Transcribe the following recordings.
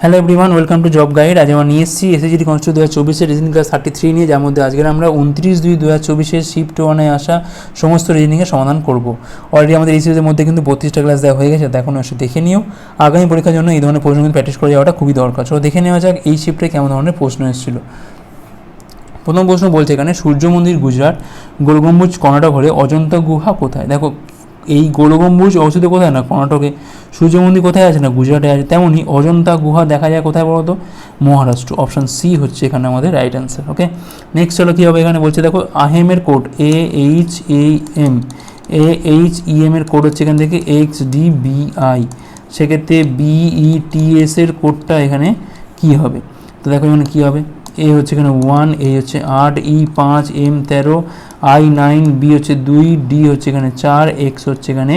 Hello everyone welcome to job guide আজ আমরা নিয়ে এসেছি এসএসজি কনস্টিটিউট দু হাজার চব্বিশের রিজনিং ক্লাস থার্টি থ্রি নিয়ে, যার মধ্যে আজকের আমরা উনত্রিশ দুই দু হাজার চব্বিশের শিফট ওয়ানে আসা সমস্ত রিজনিংয়ের সমাধান করব। অলরেডি আমাদের এই সিরিজের মধ্যে কিন্তু বত্রিশটা ক্লাস দেওয়া হয়ে গেছে দেখুন এসে দেখে নিও। আগামী পরীক্ষার জন্য এই ধরনের প্রশ্ন কিন্তু প্র্যাকটিস করে যাওয়াটা খুবই দরকার। চলো দেখে নেওয়া যাক এই শিফটে কেমন ধরনের প্রশ্ন এসেছিল। প্রথম প্রশ্ন বলছে এখানে, সূর্য মন্দির গুজরাট, গোলগম্বুজ, কর্ণাটক হলে অজন্তা গুহা কোথায়? দেখো এই গোলগম্বুজ অবস্থিত কোথায় না, কর্ণাটকে? সূর্য মন্দির কোথায় আছে না, গুজরাটে আছে? তেমনই অজন্তা গুহা দেখা যায় কোথায় বলতো? মহারাষ্ট্র। অপশান সি হচ্ছে এখানে আমাদের রাইট অ্যান্সার ওকে নেক্সট চলো কী হবে এখানে বলছে, দেখো আহেমের code A H A M A H E M এর কোড হচ্ছে এখান থেকে এক্স ডি বি আই সেক্ষেত্রে বিই টি এস এর কোডটা এখানে কী হবে? তো দেখো এখানে কী হবে? এ হচ্ছে এখানে ওয়ান এ হচ্ছে আট ই পাঁচ এম তেরো আই নাইন, বি হচ্ছে দুই, ডি হচ্ছে এখানে চার, এক্স হচ্ছে এখানে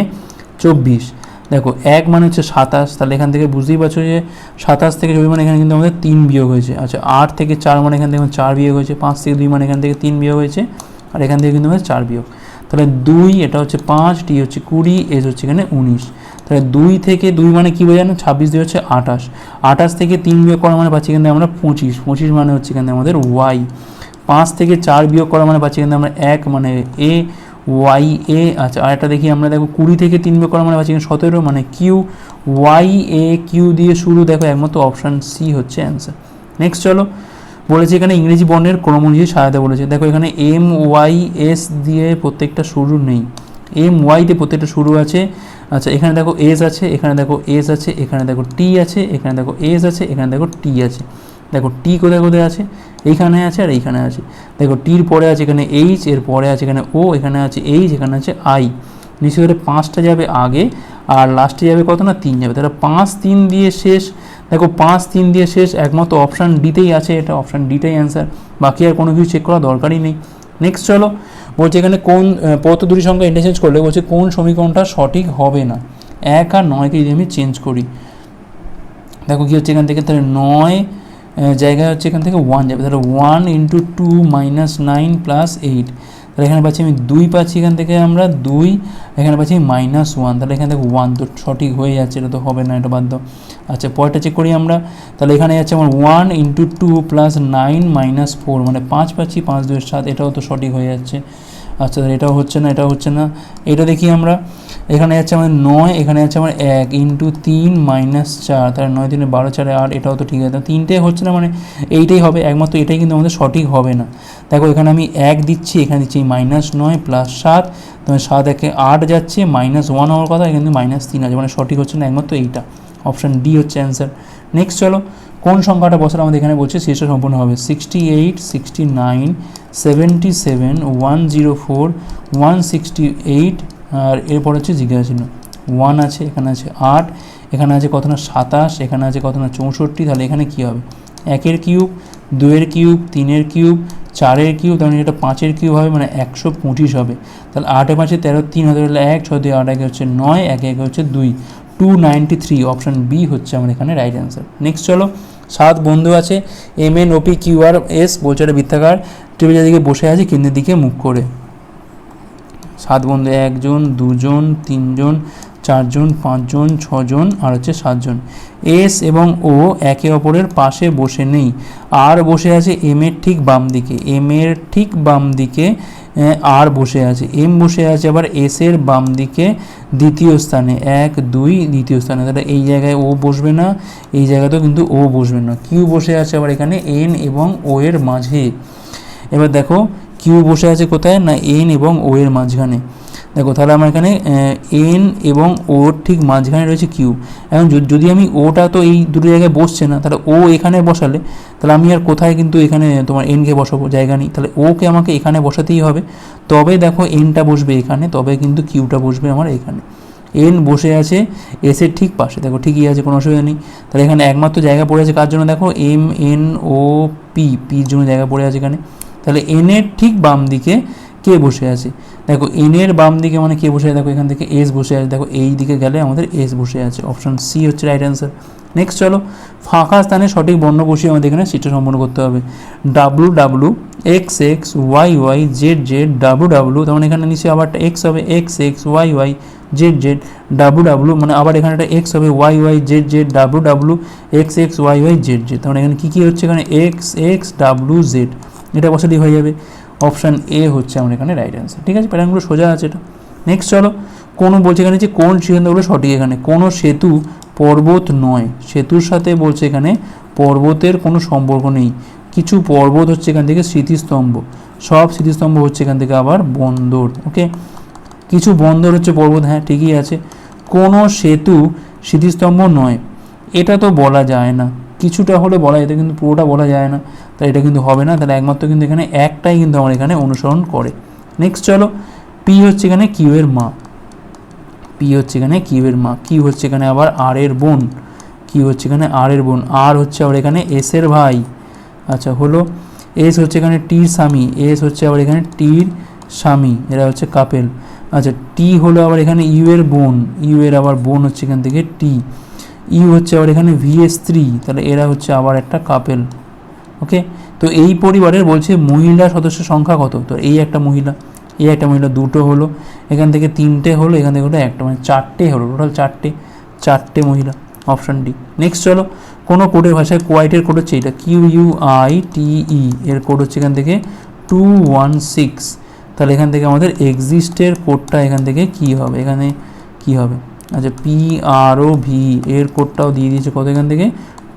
চব্বিশ। দেখো, এক মানে হচ্ছে সাতাশ, তাহলে এখান থেকে বুঝতেই পারছ যে সাতাশ থেকে চব্বিশ মানে এখানে কিন্তু আমাদের তিন বিয়োগ হয়েছে। আচ্ছা আট থেকে চার মানে এখান থেকে চার বিয়োগ হয়েছে, পাঁচ থেকে দুই মানে এখান থেকে তিন বিয়োগ হয়েছে, আর এখান থেকে কিন্তু আমাদের চার বিয়োগ। তাহলে দুই, এটা হচ্ছে পাঁচ, ডি হচ্ছে কুড়ি, এস হচ্ছে এখানে উনিশ। তাহলে দুই থেকে দুই মানে কী বোঝানো? ছাব্বিশ দুই হচ্ছে আঠাশ। আঠাশ থেকে তিন বিয়োগ করা মানে পাচ্ছি কিন্তু আমরা পঁচিশ। পঁচিশ মানে হচ্ছে এখানে আমাদের ওয়াই। পাঁচ থেকে চার বিয়োগ করা মানে পাচ্ছি কিন্তু আমরা এক মানে এ ওয়াই এ আচ্ছা আর একটা দেখি, আমরা দেখো কুড়ি থেকে তিন বিয়োগ করা মানে পাচ্ছি কিন্তু সতেরো মানে কিউ ওয়াই এ কিউ দিয়ে শুরু। দেখো একমাত্র অপশান সি হচ্ছে অ্যান্সার নেক্সট চলো, বলেছে এখানে ইংরেজি বর্ণের ক্রম অনুযায়ী সাজাতে বলেছে। দেখো এখানে এম ওয়াই এস দিয়ে প্রত্যেকটা শুরু নেই। এম ওয়াইতে প্রত্যেকটা শুরু আছে। আচ্ছা এখানে দেখো এস আছে, এখানে দেখো এস আছে, এখানে দেখো টি আছে, এখানে দেখো এস আছে, এখানে দেখো টি আছে। দেখো টি কোথায় কোথায় আছে? এইখানে আছে আর এইখানে আছে। দেখো টির পরে আছে এখানে এইচ এর পরে আছে এখানে ও এখানে আছে এইচ এখানে আছে আই নিশ্চয়ই করে পাঁচটা যাবে আগে আর লাস্টে যাবে কত না তিন যাবে। তাহলে পাঁচ তিন দিয়ে শেষ। দেখো পাঁচ তিন দিয়ে শেষ একমাত্র অপশান ডিতেই আছে। এটা অপশান ডিটাই অ্যান্সার বাকি আর কোনো কিছু চেক করা দরকারই নেই। নেক্সট চলো। বলছে এখানে কোন পত দুটি সংখ্যা ইন্টারচেঞ্জ করলে? বলছে কোন সমীকরণটা সঠিক হবে না? এক আর নয়কে যদি আমি চেঞ্জ করি, দেখো কী হচ্ছে এখান থেকে? তাহলে নয় জায়গায় হচ্ছে এখান থেকে ওয়ান যাবে। তাহলে one into two minus nine plus eight তাহলে এখানে পাচ্ছি আমি দুই পাচ্ছি এখান থেকে আমরা দুই, এখানে পাচ্ছি মাইনাস ওয়ান তাহলে এখান থেকে ওয়ান তো সঠিক হয়ে যাচ্ছে, এটা তো হবে না, এটা দাও। আচ্ছা পরেরটা চেক করি আমরা। তাহলে এখানে যাচ্ছে আমার one into two plus nine minus four মানে পাঁচ পাচ্ছি, পাঁচ দুই সাত, এটাও তো সঠিক হয়ে যাচ্ছে। আচ্ছা এটাও হচ্ছে না, এটাও হচ্ছে না। এটা দেখি আমরা। এখানে যাচ্ছে আমাদের নয়, এখানে যাচ্ছে আমার এক ইন্টু তিন মাইনাস চার, তাহলে নয় তিনে বারো, চারে আট, এটাও তো ঠিক আছে। তিনটে হচ্ছে না মানে এইটাই হবে, একমাত্র এটাই কিন্তু আমাদের সঠিক হবে না। দেখো এখানে আমি এক দিচ্ছি, এখানে দিচ্ছি মাইনাস নয় প্লাস সাত তোমার সাত একে আট যাচ্ছে মাইনাস ওয়ান হওয়ার কথা কিন্তু মাইনাস তিন আছে মানে সঠিক হচ্ছে না একমাত্র এইটা। অপশান ডি হচ্ছে অ্যান্সার নেক্সট চলো, কোন সংখ্যাটা বছর আমাদের এখানে বলছে শেষটা সম্পূর্ণ হবে। Sixty eight sixty nine seventy seven one zero four one sixty eight আর এরপর হচ্ছে জিজ্ঞাসা ওয়ান আছে, এখানে আছে আট, এখানে আছে কত না সাতাশ, এখানে আছে কত না চৌষট্টি, তাহলে এখানে কী হবে? একের কিউব দুয়ের কিউব, তিনের কিউব, চারের কিউব তাহলে এটা পাঁচের কিউব হবে মানে একশো পঁচিশ হবে। তাহলে আটে পাঁচে তেরো, তিন হতে গেলে এক, ছয় দুই, আট, একে হচ্ছে নয়, একে একে হচ্ছে দুই। Two ninety three option B হচ্ছে আমার এখানে রাইট অ্যান্সার নেক্সট চলো, সাত বন্ধু আছে M N O P Q R S বলছে একটা বৃত্তাকার। টেবিলের দিকে বসে আছে, কেন্দ্রের দিকে মুখ করে। সাত বন্ধু একজন, দুজন, তিনজন, চারজন, পাঁচজন, ছজন আর হচ্ছে সাতজন। এস এবং ও একে অপরের পাশে বসে নেই। আর বসে আছে এম এর ঠিক বাম দিকে। এম এর ঠিক বাম দিকে আর বসে আছে। এম বসে আছে আবার এস এর বাম দিকে দ্বিতীয় স্থানে। এক, দুই, দ্বিতীয় স্থানে। তাহলে এই জায়গায় ও বসবে না, এই জায়গাতেও কিন্তু ও বসবে না। কিউ বসে আছে আবার এখানে এন এবং ও এর মাঝে। এবার দেখো কিউ বসে আছে কোথায়? না এন এবং ও এর মাঝখানে। দেখো, তাহলে আমার এখানে এন এবং ওর ঠিক মাঝখানে রয়েছে কিউ। এখন যদি আমি ওটা তো এই দুটো জায়গায় বসছে না, তাহলে ও এখানে বসালে, তাহলে আমি আর কোথায় কিন্তু এখানে তোমার এনকে বসাবো? জায়গা নেই। তাহলে ওকে আমাকে এখানে বসাতেই হবে। তবে দেখো, এনটা বসবে এখানে, তবে কিন্তু কিউটা বসবে আমার এখানে। এন বসে আছে এসের ঠিক পাশে। দেখো, ঠিকই আছে, কোনো অসুবিধা নেই। তাহলে এখানে একমাত্র জায়গা পড়ে আছে কার জন্য? দেখো, এম, এন, ও, পি, পির জন্য জায়গা পড়ে আছে এখানে। তাহলে এনের ঠিক বাম দিকে কে বসে আছে? দেখো এনের বাম দিকে মানে কে বসে আছে? দেখো এখান থেকে এস বসে আছে। দেখো এই দিকে গেলে আমাদের এস বসে আছে। অপশান সি হচ্ছে রাইট অ্যান্সার নেক্সট চলো, ফাঁকা স্থানে সঠিক বর্ণ বসিয়ে আমাদের এখানে সিটটা সম্পন্ন করতে হবে। W W X X Y Y Z Z W W তখন এখানে নিশ্চয়ই আবার এক্স হবে। X X Y Y Z Z W W মানে আবার এখানে একটা এক্স হবে। Y Y Z Z W W X X Y Y Z Z তার মানে এখানে কী কী হচ্ছে এখানে? এক্স এক্স ডাব্লু জেড এটা পসিটিভ হয়ে যাবে। অপশান এ হচ্ছে আমার এখানে রাইট অ্যান্সার ঠিক আছে? প্যাটার্নগুলো সোজা আছে এটা। নেক্সট চলো। কোনো বলছে এখানে যে কোন সিদ্ধান্তগুলো সঠিক এখানে। কোনো সেতু পর্বত নয়। সেতুর সাথে বলছে এখানে পর্বতের কোনো সম্পর্ক নেই। কিছু পর্বত হচ্ছে এখান থেকে স্মৃতিস্তম্ভ। সব স্মৃতিস্তম্ভ হচ্ছে এখান থেকে আবার বন্দর। ওকে কিছু বন্দর হচ্ছে পর্বত হ্যাঁ ঠিকই আছে। কোনো সেতু স্মৃতিস্তম্ভ নয়। এটা তো বলা যায় না। কিছুটা হলে বলা যেত কিন্তু পুরোটা বলা যায় না, তাই এটা কিন্তু হবে না। তাহলে একমাত্র কিন্তু এখানে একটাই কিন্তু আমার এখানে অনুসরণ করে। নেক্সট চলো পি হচ্ছে এখানে কিউ এর মা। পি হচ্ছে এখানে কিউ এর মা। কিউ হচ্ছে এখানে আবার আর এর বোন। কিউ হচ্ছে এখানে আর এর বোন। আর হচ্ছে আবার এখানে এস এর ভাই। আচ্ছা হলো এস হচ্ছে এখানে টির স্বামী। এস হচ্ছে আবার এখানে টির স্বামী। এরা হচ্ছে কাপেল আচ্ছা টি হলো আবার এখানে ইউ এর বোন। ইউ এর আবার বোন হচ্ছে এখান থেকে টি ইউ হচ্ছে আবার এখানে ভি এর স্ত্রী তাহলে এরা হচ্ছে আবার একটা কাপেল ওকে তো এই পরিবারের বলছে মহিলা সদস্য সংখ্যা কত? তো এই একটা মহিলা, এই একটা মহিলা দুটো হলো, এখান থেকে তিনটে হলো, এখান থেকে হলো একটা মানে চারটে হলো টোটাল চারটে চারটে মহিলা অপশান ডি নেক্সট চলো, কোনো কোডের ভাষায় কোয়াইটের কোড হচ্ছে এটা Q U I T E এর কোড হচ্ছে এখান থেকে টু ওয়ান সিক্স তাহলে এখান থেকে আমাদের এক্সিস্টের কোডটা এখান থেকে কি হবে? এখানে কি হবে? আচ্ছা পি আর ও ভি এর কোডটাও দিয়ে দিয়েছে কত এখান থেকে?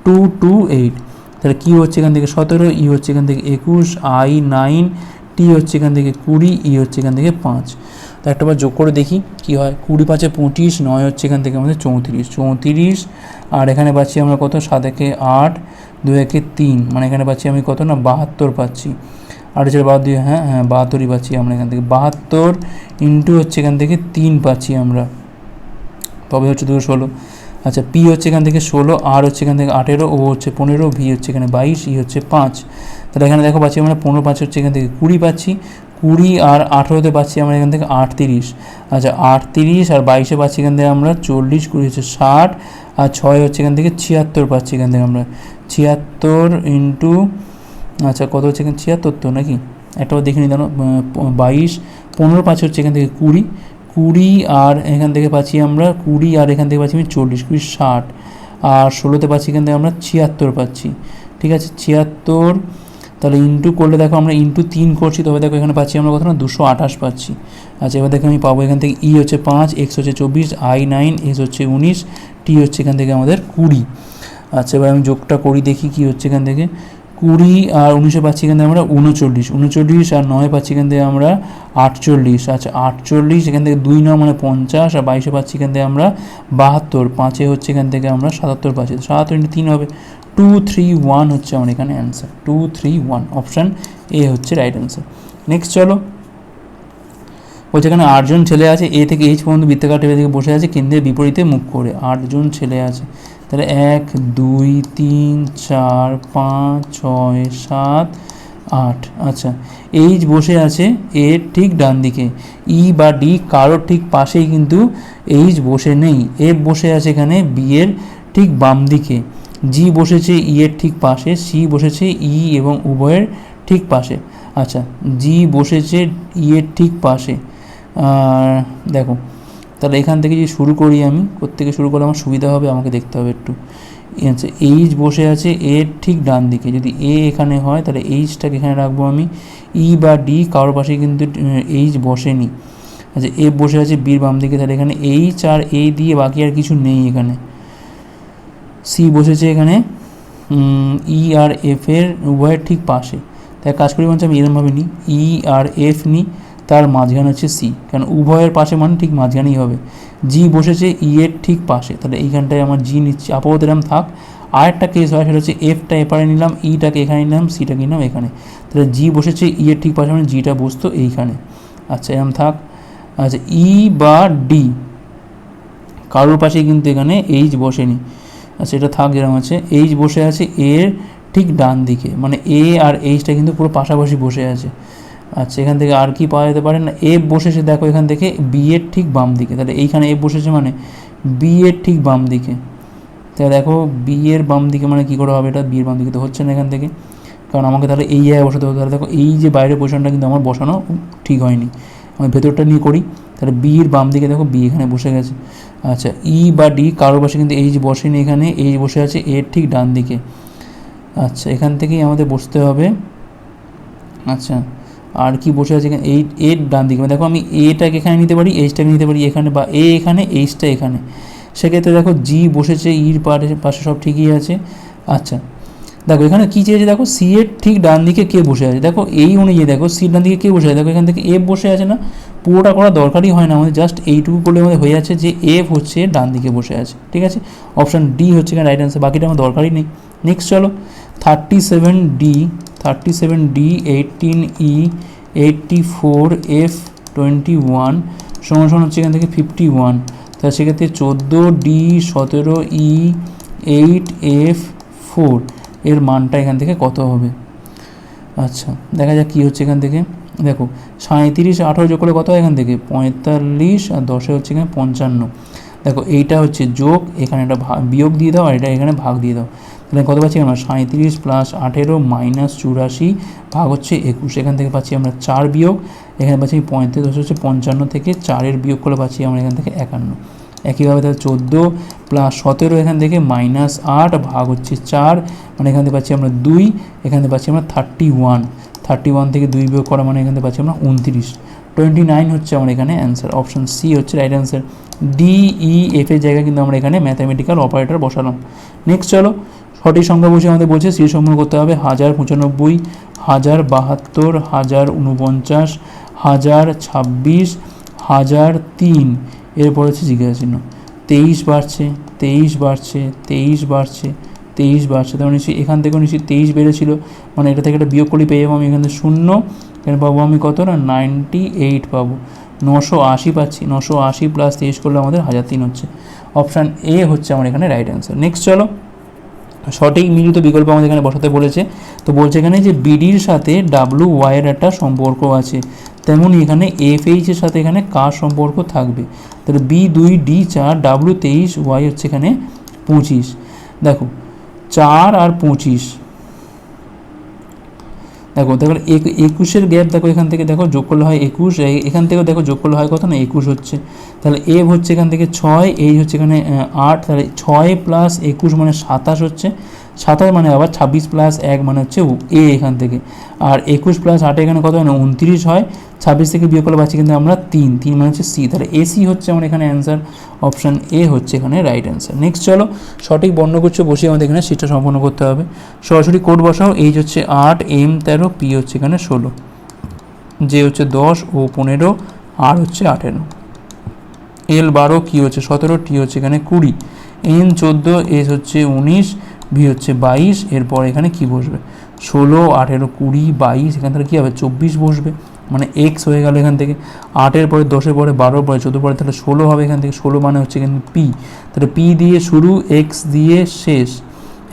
টু টু এইট তাহলে কি হচ্ছে এখান থেকে সতেরো ই হচ্ছে এখান থেকে একুশ আই নাইন টি হচ্ছে এখান থেকে কুড়ি ই হচ্ছে এখান থেকে পাঁচ। তো একটা বার যোগ করে দেখি কি হয়। কুড়ি পাঁচে পঁচিশ, নয় হচ্ছে এখান থেকে আমাদের চৌত্রিশ। চৌত্রিশ, আর এখানে পাচ্ছি আমরা কত? সাত একে আট দু একে তিন। মানে এখানে পাচ্ছি আমি কত না? বাহাত্তর পাচ্ছি। আট হাজার বাহাত্তর দিয়ে হ্যাঁ হ্যাঁ বাহাত্তরই পাচ্ছি আমরা এখান থেকে। বাহাত্তর ইন্টু হচ্ছে এখান থেকে তিন পাচ্ছি আমরা। তবে হচ্ছে দুশো ষোলো। আচ্ছা পি হচ্ছে এখান থেকে ষোলো আর হচ্ছে এখান থেকে আঠেরো ও হচ্ছে পনেরো ভি হচ্ছে এখানে বাইশ ই হচ্ছে পাঁচ। তাহলে এখানে দেখো পাচ্ছি আমরা পনেরো, পাঁচ হচ্ছে এখান থেকে কুড়ি পাচ্ছি। কুড়ি আর আঠেরোতে পাচ্ছি আমরা এখান থেকে আটত্রিশ। আচ্ছা আটত্রিশ আর বাইশে পাচ্ছি এখান থেকে আমরা চল্লিশ, কুড়ি হচ্ছে ষাট আর ছয় হচ্ছে এখান থেকে ছিয়াত্তর পাচ্ছি এখান থেকে আমরা। ছিয়াত্তর ইন্টু আচ্ছা কত হচ্ছে এখানে? ছিয়াত্তর তো নাকি? একটা দেখে নিই জানো বাইশ, পনেরো, পাঁচ হচ্ছে এখান থেকে কুড়ি। কুড়ি আর এখান থেকে পাচ্ছি আমরা কুড়ি আর এখান থেকে পাচ্ছি আমি চল্লিশ, কুড়ি ষাট। আর ষোলোতে পাচ্ছি এখান থেকে আমরা ছিয়াত্তর পাচ্ছি। ঠিক আছে, ছিয়াত্তর, তাহলে ইন্টু করলে দেখো আমরা ইন্টু তিন করছি, তবে দেখো এখানে পাচ্ছি আমরা কত না দুশো আঠাশ পাচ্ছি। আচ্ছা এবার দেখো আমি পাবো এখান থেকে ই হচ্ছে পাঁচ এক্স হচ্ছে চব্বিশ আই নাইন এস হচ্ছে উনিশ টি হচ্ছে এখান থেকে আমাদের কুড়ি। আচ্ছা এবার আমি যোগটা করি, দেখি কি হচ্ছে এখান থেকে। কুড়ি আর উনিশে পাচ্ছি এখান থেকে আমরা উনচল্লিশ উনচল্লিশ আর নয় পাচ্ছি এখান থেকে আমরা আটচল্লিশ আচ্ছা আটচল্লিশ, এখান থেকে দুই নয় মানে পঞ্চাশ আর বাইশে পাচ্ছি এখান থেকে আমরা বাহাত্তর, পাঁচে হচ্ছে এখান থেকে আমরা সাতাত্তর পাচ্ছি সাতাত্তর ইন্টু তিন হবে, টু থ্রি ওয়ান হচ্ছে আমার এখানে answer, two three one, option A হচ্ছে রাইট অ্যান্সার, নেক্সট চলো, বলছে এখানে আটজন ছেলে আছে, এ থেকে এইচ পর্যন্ত বৃত্তাকার টেবিল থেকে বসে আছে, কেন্দ্রের বিপরীতে মুখ করে, আটজন ছেলে আছে তাহলে এক, দুই, তিন, চার, পাঁচ, ছয়, সাত, আট। আচ্ছা এইচ বসে আছে এর ঠিক ডান দিকে। ই বা ডি কারোর ঠিক পাশেই কিন্তু এইচ বসে নেই। এফ বসে আছে এখানে, বি এর ঠিক বাম দিকে। জি বসেছে ই এর ঠিক পাশে, সি বসেছে ই এবং উভয়ের ঠিক পাশে। আচ্ছা জি বসেছে ই এর ঠিক পাশে। আর দেখো তাহলে এখান থেকে যদি শুরু করি আমি, কোত্থেকে শুরু করলে আমার সুবিধা হবে আমাকে দেখতে হবে একটু। আচ্ছা এইচ বসে আছে এর ঠিক ডান দিকে। যদি এ এখানে হয় তাহলে এইচটাকে এখানে রাখব আমি। ই বা ডি কারোর পাশে কিন্তু এইচ বসেনি। আচ্ছা এ বসে আছে বির বাম দিকে, তাহলে এখানে এইচ আর এ দিয়ে বাকি আর কিছু নেই এখানে। সি বসেছে এখানে ই আর এফ এর উভয়ের ঠিক পাশে। তাই কাজ করি বলছে আমি এরমভাবে নিই। ই আর এফ নিই। তার মাঝখানে হচ্ছে সি। কারণ উভয়ের পাশে মানে ঠিক মাঝখানেই হবে। জি বসেছে, ই এর ঠিক পাশে। তাহলে এইখানটায় আমার জি নিচ্ছে। আপাতত এরম থাক। আর একটা কেস হয়, সেটা হচ্ছে এফটা এপারে নিলাম ইটাকে এখানে নিলাম সিটাকে নিলাম এখানে। তাহলে জি বসেছে ই এর ঠিক পাশে মানে জিটা বসতো এইখানে। আচ্ছা এরম থাক। আচ্ছা ই বা ডি কারোর পাশে কিন্তু এখানে এইচ বসেনি। আচ্ছা এটা থাক যেরকম আছে। এইচ বসে আছে এর ঠিক ডান দিকে। মানে এ আর এইচটা কিন্তু পুরো পাশাপাশি বসে আছে। আচ্ছা এখান থেকে আর কি পাওয়া যেতে পারে না? এফ বসেছে, দেখো এখান থেকে বি এর ঠিক বাম দিকে। তাহলে এইখানে এফ বসেছে মানে বি এর ঠিক বাম দিকে। তাহলে দেখো বি এর বাম দিকে মানে কী করে হবে এটা? বি এর বাম দিকে তো হচ্ছে না এখান থেকে। কারণ আমাকে তাহলে এই জায়গায় বসাতে হবে। তাহলে দেখো এই যে বাইরের পোজিশনটা কিন্তু আমার বসানো ঠিক হয়নি। আমি ভেতরটা নিয়ে করি। তাহলে বির বাম দিকে দেখো বি এখানে বসে গেছে। আচ্ছা ই বা ডি কারোর পাশে কিন্তু এইচ বসেনি এখানে এইচ বসে আছে, এর ঠিক ডান দিকে। আচ্ছা এখান থেকেই আমাদের বসতে হবে। আচ্ছা আর কি বসে আছে এখানে? এই এর ডান দিকে। দেখো আমি এটাকে এখানে নিতে পারি এইচটাকে নিতে পারি, এখানে বা এ এখানে, এইচটা এখানে। সেক্ষেত্রে দেখো জি বসেছে ইর পাশে পাশে সব ঠিকই আছে। আচ্ছা দেখো এখানে কী চেয়েছে? দেখো সি এর ঠিক ডান দিকে কে বসে আছে? দেখো এই অনুযায়ী দেখো সি ডান দিকে কে বসে আছে? দেখো এখান থেকে এফ বসে আছে না? পুরোটা করা দরকারই হয় না আমাদের জাস্ট এইটুকু করলে আমাদের হয়ে যাচ্ছে যে এফ হচ্ছে ডান দিকে বসে আছে। ঠিক আছে? অপশান ডি হচ্ছে এখানে রাইট অ্যান্সার বাকিটা আমার দরকারই নেই। নেক্সট চলো thirty seven D thirty seven D eighteen E eighty four F twenty one সমান সমান হচ্ছে এখান থেকে ফিফটি ওয়ান। তা সেক্ষেত্রে চোদ্দ ডি সতেরো ই এইট এফ ফোর। এর মানটা এখান থেকে কত হবে? আচ্ছা দেখা যাক কী হচ্ছে এখান থেকে। দেখো সাঁত্রিশ আঠারো যোগ করলে কত হয় এখান থেকে? পঁয়তাল্লিশ আর দশে হচ্ছে এখানে পঞ্চান্ন। দেখো, এইটা হচ্ছে যোগ, এখানে একটা বিয়োগ দিয়ে দাও আর এটা এখানে ভাগ দিয়ে দাও। তাহলে কত পাচ্ছি আমরা সাঁত্রিশ প্লাস আঠেরো মাইনাস চুরাশি ভাগ হচ্ছে একুশ। এখান থেকে পাচ্ছি আমরা চার বিয়োগ। এখানে পাচ্ছি আমি পঁয়ত্রিশ হচ্ছে পঞ্চান্ন থেকে চারের বিয়োগ করে পাচ্ছি আমরা এখান থেকে একান্ন। একইভাবে তাহলে চোদ্দ প্লাস সতেরো এখান থেকে মাইনাস আট ভাগ হচ্ছে চার। মানে এখান থেকে পাচ্ছি আমরা দুই। এখান থেকে পাচ্ছি আমরা থার্টি ওয়ান থার্টি ওয়ান থেকে দুই বিয়োগ করা মানে এখান থেকে পাচ্ছি আমরা উনত্রিশ। টোয়েন্টি নাইন হচ্ছে আমার এখানে অ্যান্সার অপশন সি হচ্ছে right answer D E F এর জায়গায় কিন্তু আমরা এখানে ম্যাথামেটিক্যাল অপারেটর বসালাম। নেক্সট চলো। সঠিক সংখ্যা বসে আমাদের বলছে, সি সম্পূর্ণ করতে হবে হাজার পঁচানব্বই, হাজার বাহাত্তর, হাজার উনপঞ্চাশ হাজার ছাব্বিশ, হাজার তিন। এরপর হচ্ছে জিজ্ঞাসা চিহ্ন। তেইশ বাড়ছে তেইশ বাড়ছে তেইশ বাড়ছে তেইশ বাড়ছে। তার মানে নিশ্চয়ই এখান থেকেও নিশ্চয়ই তেইশ বেড়েছিল। মানে এটা থেকে একটা বিয়োগ করে পেয়ে যাব আমি এখান থেকে শূন্য। এখানে পাবো আমি কত না? নাইনটি এইট পাবো। নশো আশি পাচ্ছি। নশো আশি প্লাস তেইশ করলে আমাদের হাজার তিন হচ্ছে। অপশান এ হচ্ছে আমার এখানে রাইট অ্যান্সার নেক্সট চলো। সঠিক মিলিত বিকল্প আমাদের এখানে বসাতে বলেছে। তো বলছে এখানে যে বিডির সাথে ডাব্লু ওয়াইয়ের একটা সম্পর্ক আছে। তেমনই এখানে এফ এইচের সাথে এখানে কার সম্পর্ক থাকবে? তাহলে বি দুই ডি চার ডাব্লু তেইশ ওয়াই হচ্ছে এখানে পঁচিশ। দেখো, চার আর পঁচিশ। দেখো দেখো, এক- একুশের গ্যাপ দেখো এখান থেকে, দেখো, যোগ করলে হয় একুশ এখান থেকেও দেখো যোগ করলে হয় কত না, একুশ হচ্ছে। তাহলে এফ হচ্ছে এখান থেকে ছয়, এই হচ্ছে এখানে আট, তাহলে ছয় প্লাস একুশ মানে সাতাশ হচ্ছে। সাতাশ মানে আবার ছাব্বিশ প্লাস এক মানে হচ্ছে এ এখান থেকে। আর একুশ প্লাস আট এখানে কত হয় না? উনত্রিশ হয়। ছাব্বিশ থেকে বিয়োগ করলে পাচ্ছি কিন্তু আমরা তিন। তিন মানে হচ্ছে সি। তাহলে এসি হচ্ছে আমার এখানে অ্যান্সার অপশান এ হচ্ছে এখানে রাইট অ্যান্সার নেক্সট চলো, সঠিক বর্ণগুচ্ছ বসিয়ে আমাদের এখানে সিটটা সম্পন্ন করতে হবে। সরাসরি কোড বসাও। এইচ হচ্ছে আট এম তেরো পি হচ্ছে এখানে ষোলো। যে হচ্ছে দশ ও পনেরো আর হচ্ছে আঠেরো। এল বারো কি হচ্ছে সতেরো টি হচ্ছে এখানে কুড়ি। এন চোদ্দ এস হচ্ছে উনিশ। ভি হচ্ছে বাইশ, এরপর এখানে কি বসবে? ষোলো, আঠেরো, কুড়ি, বাইশ, এখান থেকে কী হবে? চব্বিশ বসবে। মানে এক্স হয়ে গেল এখান থেকে। আটের পরে দশের পরে বারোর পরে চোদ্দ পরে তাহলে ষোলো হবে এখান থেকে। ষোলো মানে হচ্ছে কিন্তু পি তাহলে পি দিয়ে শুরু এক্স দিয়ে শেষ।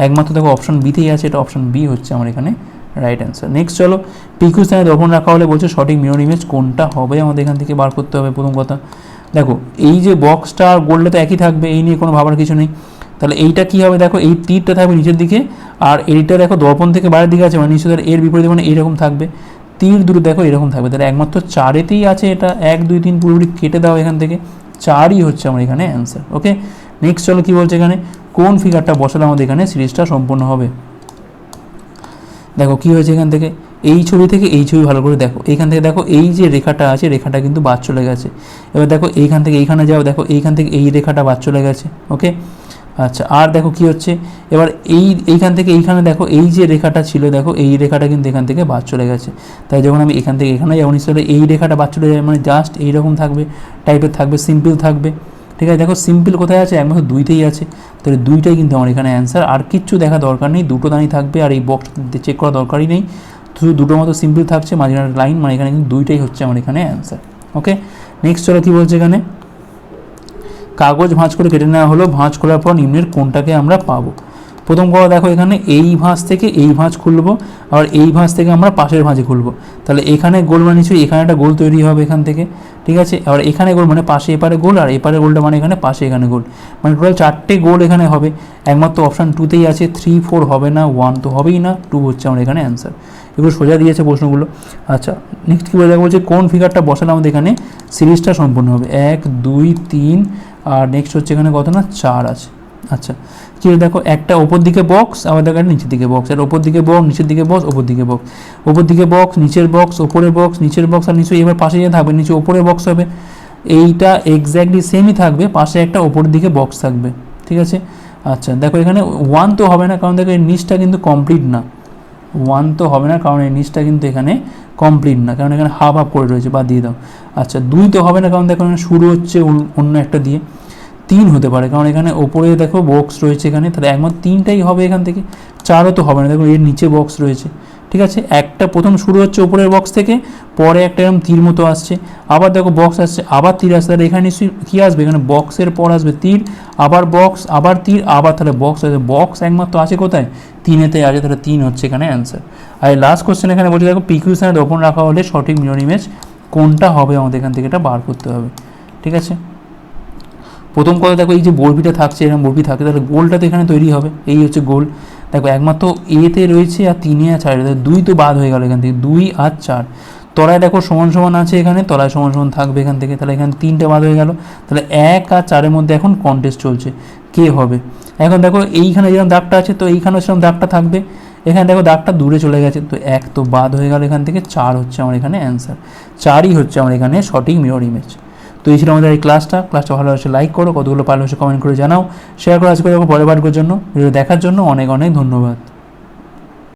একমাত্র দেখো অপশন বিতেই আছে, এটা অপশন বি হচ্ছে আমার এখানে রাইট অ্যান্সার নেক্সট চলো পিকু স্থানে দর্পণ রাখা হলে বলছে সঠিক মিরর ইমেজ কোনটা হবে? আমাদের এখান থেকে বার করতে হবে প্রথম কথা। দেখো, এই যে বক্সটা আর গোল্ডটা তো একই থাকবে, এই নিয়ে কোনো ভাবার কিছু নেই। তাহলে এইটা কি হবে? দেখো এই তীরটা থাকবে নিচের দিকে, আর এইটা দেখো দর্পণ থেকে বাইরের দিকে আছে মানে নিশ্চয় এর বিপরীতে মানে এইরকম থাকবে। তীর দুটো দেখো এরকম থাকবে, তাহলে একমাত্র চারেতেই আছে এটা। এক, দুই, তিন পুরোপুরি কেটে দাও এখান থেকে। চারই হচ্ছে আমার এখানে অ্যান্সার ওকে নেক্সট চলো কী বলছে এখানে? কোন ফিগারটা বসালে আমাদের এখানে সিরিজটা সম্পূর্ণ হবে? দেখো কি হয়েছে এখান থেকে? এই ছবি থেকে এই ছবি ভালো করে দেখো। এইখান থেকে দেখো এই যে রেখাটা আছে, রেখাটা কিন্তু বাদ চলে গেছে। এবার দেখো এইখান থেকে এইখানে যাও, দেখো এইখান থেকে এই রেখাটা বাদ চলে গেছে ওকে আচ্ছা আর দেখো কি হচ্ছে? এবার এই, এইখান থেকে এইখানে দেখো, এই যে রেখাটা ছিল, দেখো, এই রেখাটা কিন্তু এখান থেকে বাদ চলে গেছে। তাই যখন আমি এখান থেকে এখানে যাব, নিশ্চয়ই এই রেখাটা বাদ চলে যাবে মানে জাস্ট এইরকম থাকবে টাইপের থাকবে সিম্পল থাকবে। ঠিক আছে, দেখো সিম্পল কোথায় আছে? একমাত্র দুইটাই আছে। তাহলে দুইটাই কিন্তু আমার এখানে অ্যান্সার আর কিচ্ছু দেখা দরকার নেই, দুটো দানি থাকবে, আর এই বক্স চেক করা দরকারই নেই। শুধু দুটো মতো সিম্পল থাকছে মাঝখানে লাইন মানে এখানে কিন্তু দুইটাই হচ্ছে আমার এখানে অ্যান্সার ওকে নেক্সট চলো কী বলছে এখানে? কাগজ ভাঁজ করে কেটে নেওয়া হলো। ভাঁজ করার পর নিম্নের কোনটাকে আমরা পাবো? প্রথম কথা দেখো, এখানে এই ভাঁজ থেকে এই ভাঁজ খুলবো আর এই ভাঁজ থেকে আমরা পাশের ভাঁজে খুলবো। তাহলে এখানে গোল মানে নিশ্চয়ই এখানে একটা গোল তৈরি হবে এখান থেকে, ঠিক আছে? আর এখানে গোল মানে পাশে এপারে গোল, আর এপারে গোলটা মানে এখানে পাশে এখানে গোল। মানে টোটাল চারটে গোল এখানে হবে। একমাত্র অপশান টুতেই আছে, থ্রি, ফোর হবে না, ওয়ান তো হবেই না, টু হচ্ছে আমার এখানে অ্যান্সার। এগুলো সোজা দিয়েছে প্রশ্নগুলো। আচ্ছা নেক্সট কী বলে দেখো বলছে, কোন ফিগারটা বসালে আমাদের এখানে? সিরিজটা সম্পূর্ণ হবে। এক, দুই, তিন আর নেক্সট হচ্ছে এখানে কত না? চার আছে। আচ্ছা কি দেখো একটা ওপর দিকে বক্স আবার দেখো নিচের দিকে বক্স আর ওপর দিকে বক্স নিচের দিকে বক্স ওপর দিকে বক্স ওপর দিকে বক্স নিচের বক্স ওপরের বক্স নিচের বক্স আর নিচে এবার পাশে যে থাকবে, নিচে ওপরে বক্স হবে। এইটা এক্স্যাক্টলি সেমই থাকবে, পাশে একটা ওপর দিকে বক্স থাকবে। ঠিক আছে? আচ্ছা দেখো এখানে ওয়ান তো হবে না, কারণ দেখো এই নিচটা কিন্তু কমপ্লিট না। ওয়ান তো হবে না, কারণ এই নিচটা কিন্তু এখানে কমপ্লিট না, কারণ এখানে হাফ হাফ করে রয়েছে বা দিয়ে দাও। আচ্ছা দুই তো হবে না, কারণ দেখো এখানে শুরু হচ্ছে অন্য- একটা দিয়ে। তিন হতে পারে, কারণ এখানে ওপরে দেখো বক্স রয়েছে এখানে, তাহলে একমাত্র তিনটাই হবে এখান থেকে, চারও তো হবে না, দেখো এর নিচে বক্স রয়েছে। ঠিক আছে? একটা প্রথম শুরু হচ্ছে ওপরের বক্স থেকে, পরে একটা এরকম তীর মতো আসছে। আবার দেখো বক্স আসছে, আবার তীর আসছে। তাহলে এখানে নিশ্চয়ই কী আসবে? এখানে বক্সের পর আসবে তীর, আবার বক্স আবার তীর, আবার তাহলে বক্স আছে। বক্স একমাত্র আছে কোথায়? তিনেতে আছে। তাহলে তিন হচ্ছে এখানে অ্যান্সার আর লাস্ট কোশ্চেন এখানে বলছে, দেখো পিকিউ স্থানে রাখা হলে সঠিক মিরর ইমেজ কোনটা হবে? আমাদের এখান থেকে এটা বার করতে হবে। ঠিক আছে? প্রথম কথা দেখো, এই যে বরফিটা থাকছে, এরকম বরফি থাকে, তাহলে গোলটা তো এখানে তৈরি হবে। এই হচ্ছে গোল। দেখো, একমাত্র এতে রয়েছে আর তিনে আর চারে। দুই তো বাদ হয়ে গেল এখান থেকে, দুই আর চার। তলায় দেখো সমান সমান আছে এখানে, তলায় সমান সমান থাকবে এখান থেকে। তাহলে এখানে তিনটে বাদ হয়ে গেল। তাহলে এক আর চারের মধ্যে এখন কন্টেস্ট চলছে, কে হবে? এখন দেখো, এইখানে যেরকম দাগটা আছে, তো এইখানেও সেরকম দাগটা থাকবে। এখানে দেখো, দাগটা দূরে চলে গেছে, তো এক তো বাদ হয়ে গেল এখান থেকে, চার হচ্ছে আমার এখানে অ্যান্সার চারই হচ্ছে আমার এখানে সঠিক মিরর ইমেজ তো এই ছিল আমাদের এই ক্লাসটা ক্লাসটা ভালো হয়েছে লাইক করো। কতগুলো পারলে হচ্ছে কমেন্ট করে জানাও। শেয়ার করে আজকে পরের পাঠকের জন্য। ভিডিও দেখার জন্য অনেক অনেক ধন্যবাদ।